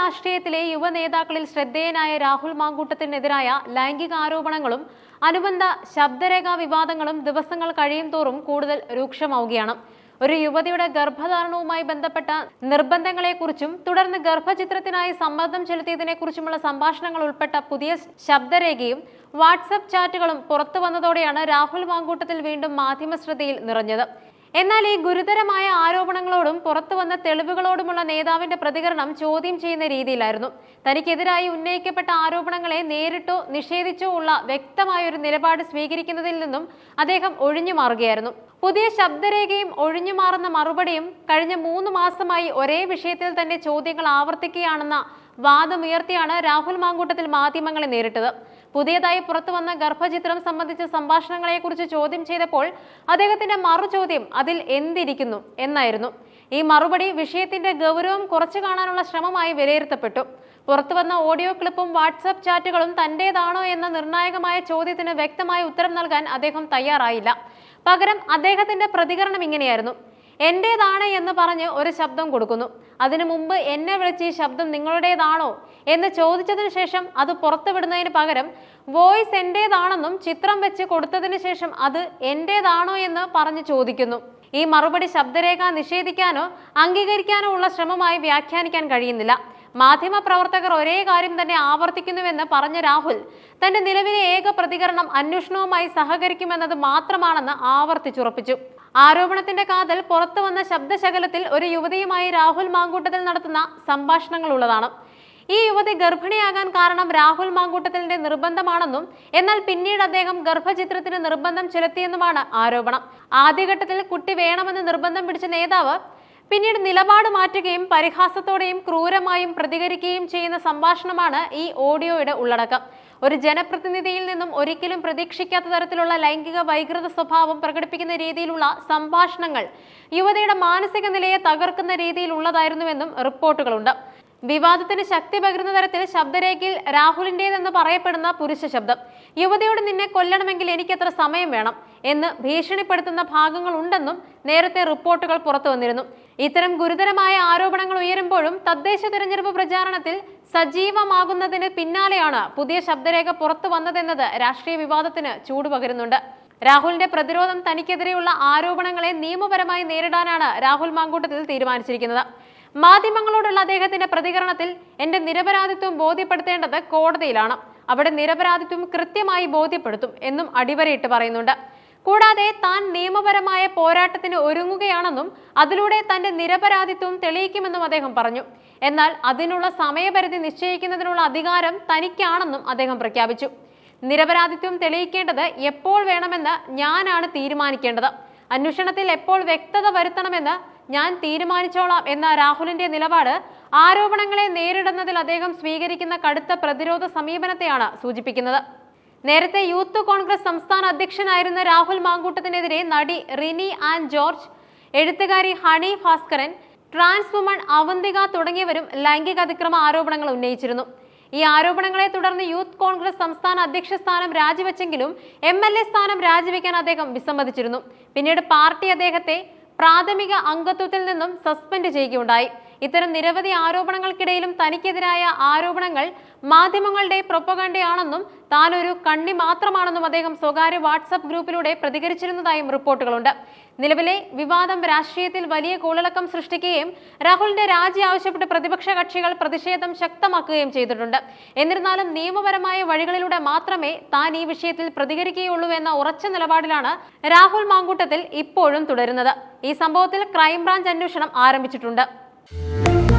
രാഷ്ട്രീയത്തിലെ യുവ നേതാക്കളിൽ ശ്രദ്ധേയനായ രാഹുൽ മാങ്കൂട്ടത്തിനെതിരായ ലൈംഗിക ആരോപണങ്ങളും അനുബന്ധ ശബ്ദരേഖാ വിവാദങ്ങളും ദിവസങ്ങൾ കഴിയും തോറും കൂടുതൽ രൂക്ഷമാവുകയാണ്. ഒരു യുവതിയുടെ ഗർഭധാരണവുമായി ബന്ധപ്പെട്ട നിർബന്ധങ്ങളെക്കുറിച്ചും തുടർന്ന് ഗർഭചിത്രത്തിനായി സമ്മർദ്ദം ചെലുത്തിയതിനെക്കുറിച്ചുമുള്ള സംഭാഷണങ്ങൾ ഉൾപ്പെട്ട പുതിയ ശബ്ദരേഖയും വാട്സപ്പ് ചാറ്റുകളും പുറത്തു വന്നതോടെയാണ് രാഹുൽ മാങ്കൂട്ടത്തിൽ വീണ്ടും മാധ്യമ ശ്രദ്ധയിൽ നിറഞ്ഞത്. എന്നാൽ ഈ ഗുരുതരമായ ആരോപണങ്ങളോടും പുറത്തു വന്ന തെളിവുകളോടുമുള്ള നേതാവിന്റെ പ്രതികരണം ചോദ്യം ചെയ്യുന്ന രീതിയിലായിരുന്നു. തനിക്കെതിരായി ഉന്നയിക്കപ്പെട്ട ആരോപണങ്ങളെ നേരിട്ടോ നിഷേധിച്ചോ ഉള്ള വ്യക്തമായ ഒരു നിലപാട് സ്വീകരിക്കുന്നതിൽ നിന്നും അദ്ദേഹം ഒഴിഞ്ഞു മാറുകയായിരുന്നു. പുതിയ ശബ്ദരേഖയും ഒഴിഞ്ഞു മാറുന്ന മറുപടിയും കഴിഞ്ഞ മൂന്ന് മാസമായി ഒരേ വിഷയത്തിൽ തന്നെ ചോദ്യങ്ങൾ ആവർത്തിക്കുകയാണെന്ന വാദമുയർത്തിയാണ് രാഹുൽ മാങ്കൂട്ടത്തിൽ മാധ്യമങ്ങളെ നേരിട്ടത്. പുതിയതായി പുറത്തു വന്ന ഗർഭചിത്രം സംബന്ധിച്ച സംഭാഷണങ്ങളെക്കുറിച്ച് ചോദ്യം ചെയ്തപ്പോൾ അദ്ദേഹത്തിന്റെ മറുചോദ്യം അതിൽ എന്തിരിക്കുന്നു എന്നായിരുന്നു. ഈ മറുപടി വിഷയത്തിന്റെ ഗൗരവം കുറച്ചു കാണാനുള്ള ശ്രമമായി വിലയിരുത്തപ്പെട്ടു. പുറത്തുവന്ന ഓഡിയോ ക്ലിപ്പും വാട്സാപ്പ് ചാറ്റുകളും തന്റേതാണോ എന്ന നിർണായകമായ ചോദ്യത്തിന് വ്യക്തമായ ഉത്തരം നൽകാൻ അദ്ദേഹം തയ്യാറായില്ല. പകരം അദ്ദേഹത്തിന്റെ പ്രതികരണം ഇങ്ങനെയായിരുന്നു. എന്റേതാണ് എന്ന് പറഞ്ഞ് ഒരു ശബ്ദം കൊടുക്കുന്നു. അതിനു മുമ്പ് എന്നെ വിളിച്ച് ഈ ശബ്ദം നിങ്ങളുടേതാണോ എന്ന് ചോദിച്ചതിന് ശേഷം അത് പുറത്തുവിടുന്നതിന് പകരം വോയിസ് എന്റേതാണെന്നും ചിത്രം വെച്ച് കൊടുത്തതിന് ശേഷം അത് എന്റെതാണോ എന്ന് പറഞ്ഞ് ചോദിക്കുന്നു. ഈ മറുപടി ശബ്ദരേഖ നിഷേധിക്കാനോ അംഗീകരിക്കാനോ ഉള്ള ശ്രമമായി വ്യാഖ്യാനിക്കാൻ കഴിയുന്നില്ല. മാധ്യമ പ്രവർത്തകർ ഒരേ കാര്യം തന്നെ ആവർത്തിക്കുന്നുവെന്ന് പറഞ്ഞ രാഹുൽ തന്റെ നിലവിലെ ഏക പ്രതികരണം അന്വേഷണവുമായി സഹകരിക്കുമെന്നത് മാത്രമാണെന്ന് ആവർത്തിച്ചുറപ്പിച്ചു. ആരോപണത്തിന്റെ കാതൽ പുറത്തു വന്ന ശബ്ദശകലത്തിൽ ഒരു യുവതിയുമായി രാഹുൽ മാങ്കൂട്ടത്തിൽ നടത്തുന്ന സംഭാഷണങ്ങൾ ഉള്ളതാണ് ഈ യുവതി ഗർഭിണിയാകാൻ കാരണം രാഹുൽ മാങ്കൂട്ടത്തിന്റെ നിർബന്ധമാണെന്നും എന്നാൽ പിന്നീട് അദ്ദേഹം ഗർഭചിത്രത്തിന് നിർബന്ധം ചെലുത്തിയെന്നുമാണ് ആരോപണം. ആദ്യഘട്ടത്തിൽ കുട്ടി വേണമെന്ന് നിർബന്ധം പിടിച്ച നേതാവ് പിന്നീട് നിലപാട് മാറ്റുകയും പരിഹാസത്തോടെയും ക്രൂരമായും പ്രതികരിക്കുകയും ചെയ്യുന്ന സംഭാഷണമാണ് ഈ ഓഡിയോയുടെ ഉള്ളടക്കം. ഒരു ജനപ്രതിനിധിയിൽ നിന്നും ഒരിക്കലും പ്രതീക്ഷിക്കാത്ത തരത്തിലുള്ള ലൈംഗിക വൈകൃത സ്വഭാവം പ്രകടിപ്പിക്കുന്ന രീതിയിലുള്ള സംഭാഷണങ്ങൾ യുവതിയുടെ മാനസിക നിലയെ തകർക്കുന്ന രീതിയിലുള്ളതായിരുന്നുവെന്നും റിപ്പോർട്ടുകളുണ്ട്. വിവാദത്തിന് ശക്തി പകരുന്ന തരത്തിൽ ശബ്ദരേഖയിൽ രാഹുലിന്റെതെന്ന് പറയപ്പെടുന്ന പുരുഷ ശബ്ദം. യുവതിയോട് നിന്നെ കൊല്ലണമെങ്കിൽ എനിക്കത്ര സമയം വേണം എന്ന് ഭീഷണിപ്പെടുത്തുന്ന ഭാഗങ്ങളുണ്ടെന്നും നേരത്തെ റിപ്പോർട്ടുകൾ പുറത്തു വന്നിരുന്നു ഇത്തരം ഗുരുതരമായ ആരോപണങ്ങൾ ഉയരുമ്പോഴും തദ്ദേശ തെരഞ്ഞെടുപ്പ് പ്രചാരണത്തിൽ സജീവമാകുന്നതിന് പിന്നാലെയാണ് പുതിയ ശബ്ദരേഖ പുറത്തു വന്നതെന്നത് രാഷ്ട്രീയ വിവാദത്തിന് ചൂടുപകരുന്നുണ്ട് രാഹുലിന്റെ പ്രതിരോധം തനിക്കെതിരെയുള്ള ആരോപണങ്ങളെ നിയമപരമായി നേരിടാനാണ് രാഹുൽ മാങ്കൂട്ടത്തിൽ തീരുമാനിച്ചിരിക്കുന്നത്. മാധ്യമങ്ങളോടുള്ള അദ്ദേഹത്തിന്റെ പ്രതികരണത്തിൽ എന്റെ നിരപരാധിത്വം ബോധ്യപ്പെടുത്തേണ്ടത് കോടതിയിലാണ്. അവിടെ നിരപരാധിത്വം കൃത്യമായി ബോധ്യപ്പെടുത്തും എന്നും അടിവരയിട്ട് പറയുന്നുണ്ട്. കൂടാതെ താൻ നിയമപരമായ പോരാട്ടത്തിന് ഒരുങ്ങുകയാണെന്നും അതിലൂടെ തന്റെ നിരപരാധിത്വം തെളിയിക്കുമെന്നും അദ്ദേഹം പറഞ്ഞു. എന്നാൽ അതിനുള്ള സമയപരിധി നിശ്ചയിക്കുന്നതിനുള്ള അധികാരം തനിക്കാണെന്നും അദ്ദേഹം പ്രഖ്യാപിച്ചു. നിരപരാധിത്വം തെളിയിക്കേണ്ടത് എപ്പോൾ വേണമെന്ന് ഞാനാണ് തീരുമാനിക്കേണ്ടത്. അന്വേഷണത്തിൽ എപ്പോൾ വ്യക്തത വരുത്തണമെന്ന് ഞാൻ തീരുമാനിച്ചോളാം എന്ന രാഹുലിന്റെ നിലപാട് ആരോപണങ്ങളെ നേരിടുന്നതിൽ അദ്ദേഹം സ്വീകരിക്കുന്ന കടുത്ത പ്രതിരോധ സമീപനത്തെയാണ് സൂചിപ്പിക്കുന്നത്. നേരത്തെ യൂത്ത് കോൺഗ്രസ് സംസ്ഥാന അധ്യക്ഷനായിരുന്ന രാഹുൽ മാങ്കൂട്ടത്തിനെതിരെ നടി റിനി ആൻഡ് ജോർജ് എഴുത്തുകാരി ഹണി ഭാസ്കരൻ ട്രാൻസ് വുമൺ അവന്തിക തുടങ്ങിയവരും ലൈംഗിക അതിക്രമ ആരോപണങ്ങൾ ഉന്നയിച്ചിരുന്നു. ഈ ആരോപണങ്ങളെ തുടർന്ന് യൂത്ത് കോൺഗ്രസ് സംസ്ഥാന അധ്യക്ഷ സ്ഥാനം രാജിവെച്ചെങ്കിലും എം എൽ എ സ്ഥാനം രാജിവെക്കാൻ അദ്ദേഹം വിസമ്മതിച്ചിരുന്നു. പിന്നീട് പാർട്ടി അദ്ദേഹത്തെ പ്രാഥമിക അംഗത്വത്തിൽ നിന്നും സസ്പെൻഡ് ചെയ്യുകയുണ്ടായി. ഇത്തരം നിരവധി ആരോപണങ്ങൾക്കിടയിലും തനിക്കെതിരായ ആരോപണങ്ങൾ മാധ്യമങ്ങളുടെ പ്രൊപ്പകണ്ടയാണെന്നും താൻ ഒരു കണ്ണി മാത്രമാണെന്നും അദ്ദേഹം സ്വകാര്യ വാട്സപ്പ് ഗ്രൂപ്പിലൂടെ പ്രതികരിച്ചിരുന്നതായും റിപ്പോർട്ടുകളുണ്ട്. നിലവിലെ വിവാദം രാഷ്ട്രീയത്തിൽ വലിയ കോളിളക്കം സൃഷ്ടിക്കുകയും രാഹുലിന്റെ രാജി ആവശ്യപ്പെട്ട് പ്രതിപക്ഷ കക്ഷികൾ പ്രതിഷേധം ശക്തമാക്കുകയും ചെയ്തിട്ടുണ്ട്. എന്നിരുന്നാലും നിയമപരമായ വഴികളിലൂടെ മാത്രമേ താൻ ഈ വിഷയത്തിൽ പ്രതികരിക്കുകയുള്ളൂ എന്ന ഉറച്ച നിലപാടിലാണ് രാഹുൽ മാങ്കൂട്ടത്തിൽ ഇപ്പോഴും തുടരുന്നത്. ഈ സംഭവത്തിൽ ക്രൈംബ്രാഞ്ച് അന്വേഷണം ആരംഭിച്ചിട്ടുണ്ട്. Thank you.